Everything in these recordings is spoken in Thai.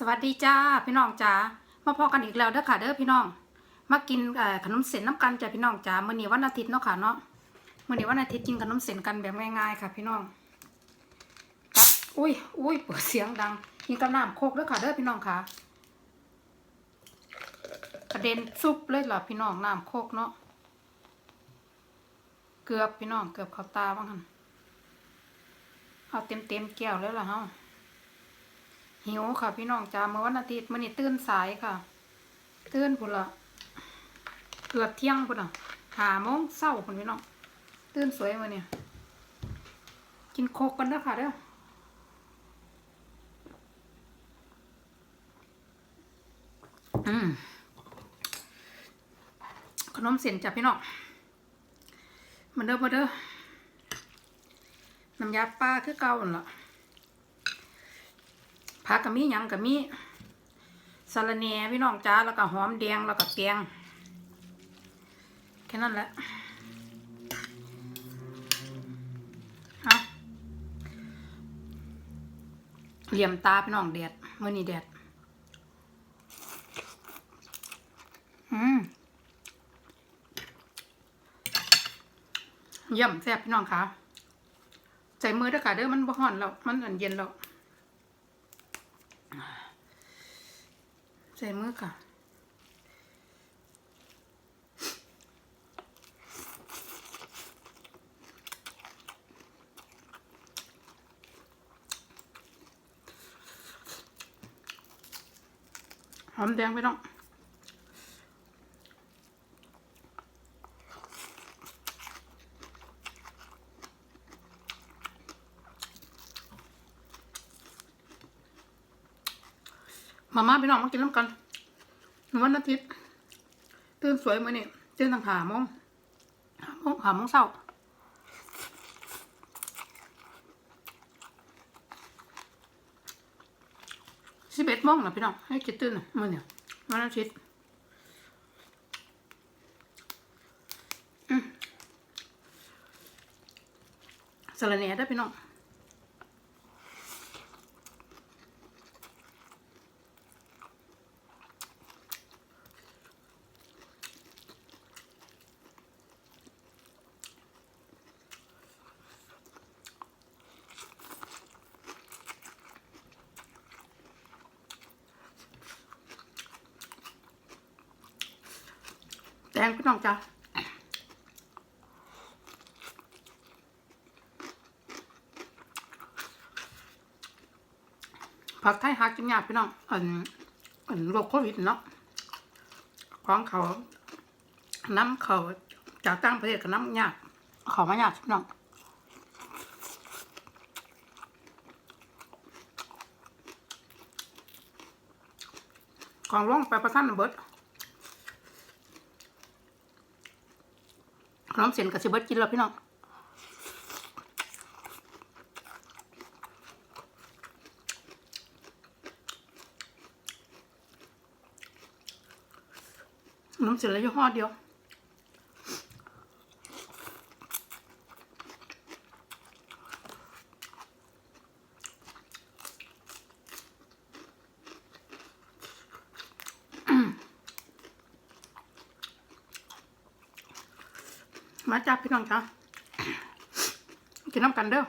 สวัสดีจ้าพี่น้องจ้ามาพอกันอีกแล้วเด้อค่ะเด้อพี่น้อง มากินขนมเส้นน้ำกันจ้ะพี่น้องจ้ามื้อนี้วันอาทิตย์เนาะค่ะเนาะมื้อนี้วันอาทิตย์กินขนมเส้นกันแบบง่ายๆค่ะ พี่น้องตักอุ้ยอุ้ยเปิดเสียงดังกินกับน้ำโคกเด้อค่ะเด้อพี่น้องค่ะกระเด็นซุปเลยเหรอพี่น้องน้ำโคกเนาะเกือบพี่น้องเกือบเข้าตาบ้างหันเอาเต็มเต็มๆแก้วแล้วล่ะเฮา หิวค่ะ พี่น้องจ้าเมื่อวันอาทิตย์มื่อนี้ตื่นสายค่ะ ตื่นพุ่นละเกือบเที่ยงพุ่นอะหาโมงเศร้าพุ่นพี่น้องตื่นสวยมาเนี่ยกินโคกกันเด้อค่ะเด้อขนมเส้นจ้ะพี่น้องมาเด้อมาเด้อน้ำยาปลาคือเก่าหั่นละ ผักกับมีหยังกับมีสะระแหน่พี่น้องจ้าแล้วก็หอมแดงแล้วก็แตงแค่นั้นแหละเอาเหลี่ยมตาพี่น้องแดดเมื่อนี้แดดอืมเยี่ยมแซ่บพี่น้องค่ะใส่มือด้อค่ะเด้อมันบ่ฮ้อนแล้ว มันอันเย็นแล้ว ใส่มือค่ะหอมแดงไปน้อง มาม่าพี่น้องมากินน้ำกันวันอาทิตย์ตื่นสวยมื้อนี่ตื่นตั้งหาโมงหาโมงหาโมงเช้าสิบเอ็ดโมงนะพี่น้องให้คิดตื่นมื้อนี่ยวันอาทิตย์สลัดแหน่ได้พี่น้อง แตงพี่น้องจ้าผักไทยหากินยากพี่น้องอันอันโรคโควิดเนาะของเขาน้ำเขาจากต่างประเทศกับน้ำยากเขามายากพี่น้องของร่องไปประทันเบิด นมเส้นกับสิเบิดกินแล้วพี่น้องขนมเส้นแล้วยี่ห้อเดียว มาจับพี่น้องจ้ากินน้ำกันเด้อ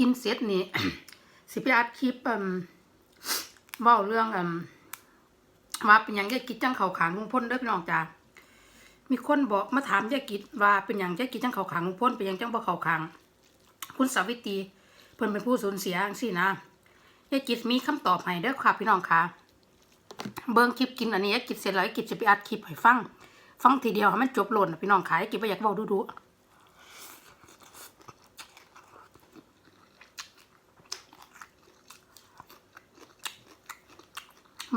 กินเสร็จนี่ สิไปอัดคลิปอืมเว้าเรื่องอืมว่าเป็นหยังยายกิจจังเขาขางลุงพ่นเด้อพี่น้องจ้ามีคนบอกมาถามยายกิจว่าเป็นหยังยายกิจจังเขาขางลุงพ่นเป็นหยังจังบ่เขาขางคุณสาวิตรีเพิ่นเป็นผู้สูญเสียจังซี่นะยายกิจมีคำตอบให้เด้อค่ะพี่น้องค่ะเบิ่งคลิปกินอันนี้ยายกิจเสร็จแล้วยายกิจจะไปอัดคลิปให้ฟังฟังทีเดียวให้มันจบโลดน่ะพี่น้องขายกิจบ่อยากเว้าดู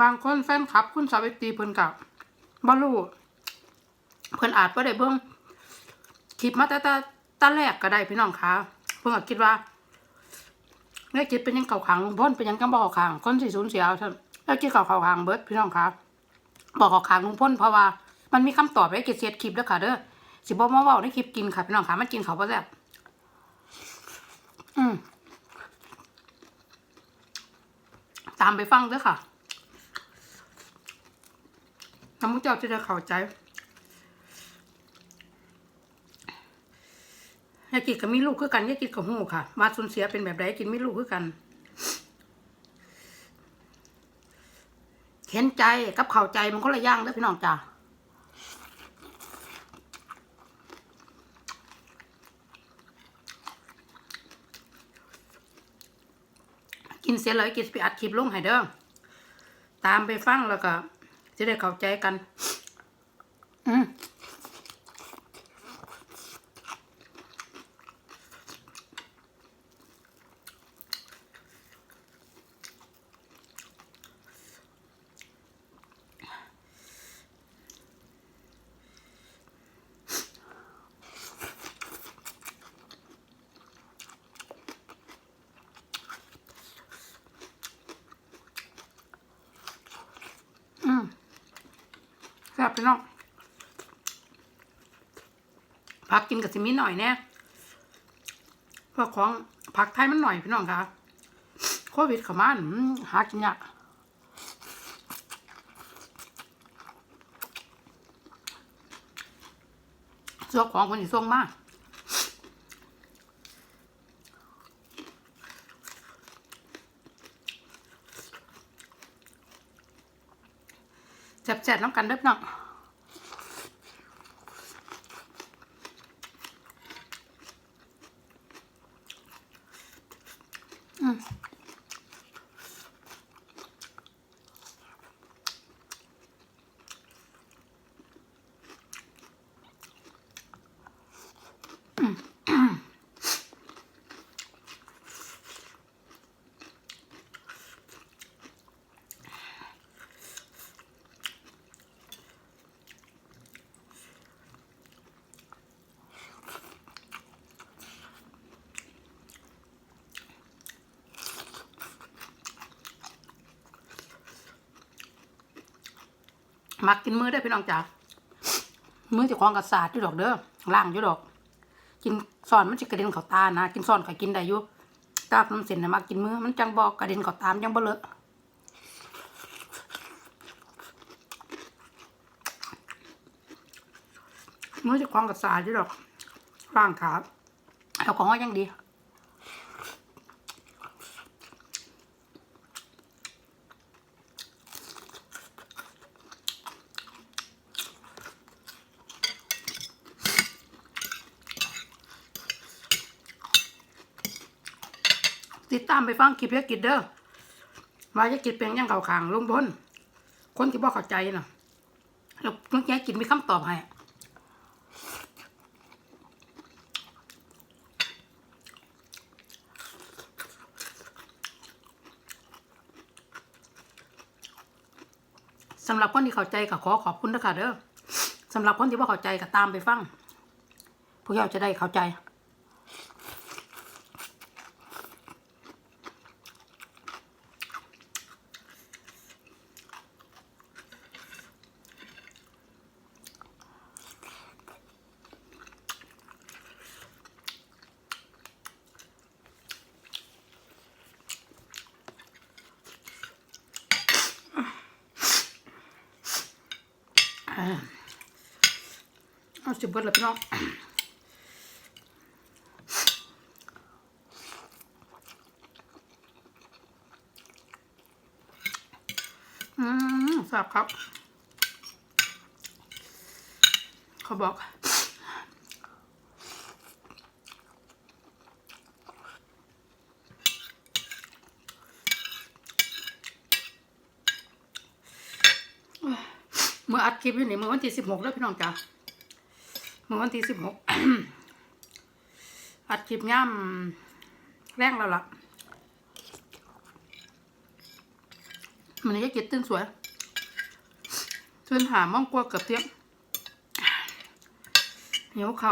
บางคนแฟนคลับ คุณสาวิตรีเพิ่นกับบอลูเพิ่นอาจบ่ได้เบิ่งคลิปมาแต่แต่ตอนแรกก็ได้พี่น้องคะเพิ่นก็คิดว่าแม่คิดเป็นยังเก่าขังลุงพ่นเป็นยังจังบ่เข้าขังคนสิสูญเสียท่านแล้วคิดเก่าเข้าขังเบิร์ดพี่น้องคะบอกเข้าขังลุงพ่นเพราะว่ามันมีคำตอบไว้เกิดเสียคลิปเด้อค่ะเด้อสิบ่มาว้าในคลิปกินค่ะพี่น้องคะมันกินเขาวบ่แซ่บอืมตามไปฟังเด้อค่ะ น้ำมุกเจ้าจะได้เข้าใจยายกิดกับมีลูกคือกันยายกิดกับหูค่ะ มาสูญเสียเป็นแบบไรกินมีลูกคือกัน เห็นใจกับเข้าใจมันก็ละย่างเด้อพี่น้องจ้ากินเสร็จแล้วยกินไปอัดคลิปลงให้เด้อตามไปฟังแล้วก็ จะได้เข้าใจกัน อืม ซ่บพี่น้องผักกินกับซิมีหน่อยแน่เพราะของผักไทยมันหน่อยพี่น้องค่ะโควิดขมานหากินยากส่วนของคนที่ส่งมาก บๆน้ำกันเด้อพี่น้อง มักกินมือได้พี่น้องจ๋ามือจะคล้องกับสาดอยู่ดอกเด้อล่างอยู่ดอก กินซ่อนมันจะกระเด็นเข้าตานะกินซ่อนก็กินได้อยู่ตาน้ำเส้นนะมักกินมือมันจังบอกกระเด็นเข้าตามนยังบ่เลอะมือจะคล้องกับสาดอยู่ดอกล่างขาเอาของว่ายังดี ดตามไปฟังคลิปยากิจเด้อว่ายากิจเป็นยังเก่าขางลงพลคนที่บ่เข้าใจน่ะแล้วเมื่อกี้กิจมีคำตอบให้สำหรับคนที่เข้าใจก็ขอขอบคุณนะคะเด้อสำหรับคนที่บ่เข้าใจก็ตามไปฟังพวกเราจะได้เข้าใจ เอาสิบเบิดเลยพี่น้องอืมสับครับ เขาบอก มื่ออัดคลิปอยู่นี่เมื่อวันที่สิบหกแล้วพี่น้องจ้าเมื่อวันที่สิบหกอัดคลิปย่ำแรงแล้วล่ะมันยังกินตื่นสวยตื้นหามองกลัวเกือบเที่ยงเหนียวเข่า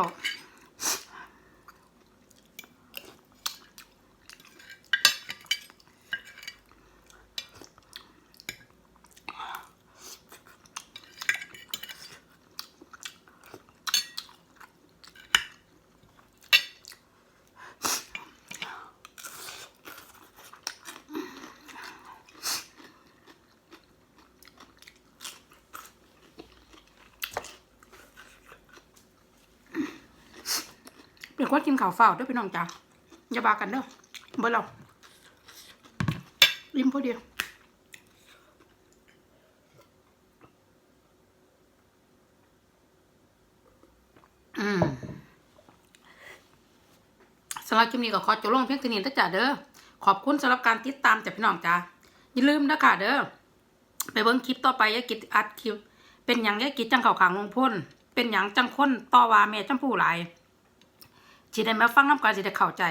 คนกินข้าวเฝ้าด้วยพี่น้องจ้าอย่าบากันเด้อเบอร์เราริมพอดีอืมสำหรับคลิปนี้ก็ขอจบลงเพียงเท่านี้นะจ๊ะเด้อขอบคุณสำหรับการติดตามจากพี่น้องจ้าอย่าลืมนะค่ะเด้อไปเบิ่งคลิปต่อไปยากิดอัดคลิป เป็นอย่างยากิดจังเข่าขางลงพ่นเป็นอย่างจังค้นต่อว่าแม่จังผู้หลาย สิได้มาฟังน้ำกันสิได้เข้าใจ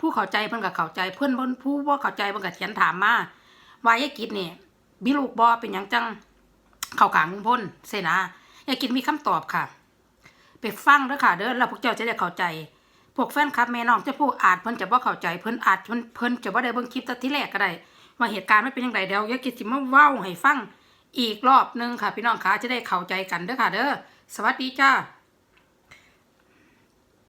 ผู้เข้าใจเพิ่นก็เข้าใจเพิ่อนเพิ่นผู้บ่เข้าใจเพิ่นก็เขียนถามมาว่ายายกิจนี่บิลูกบ่เป็นหยังจังเข้าขางลุงพลเสนะยายกิจมีคำตอบค่ะ ไปฟังเด้อค่ะเด้อแล้วพวกเจ้าจะได้เข้าใจ พวกแฟนคลับแม่น้องจะผู้อาจเพิ่นจะบ่เข้าใจเพิ่นอาจเพิ่นเพิ่นจะบ่ได้เบิ่งคลิปแต่ที่แรกก็ได้ว่าเหตุการณ์มันเป็นจังไดเดี๋ยวยายกิจสิมาเว้าให้ฟังอีกรอบหนึงค่ะ พี่น้องคะจะได้เข้าใจกันเด้อค่ะ เด้อสวัสดีจ้า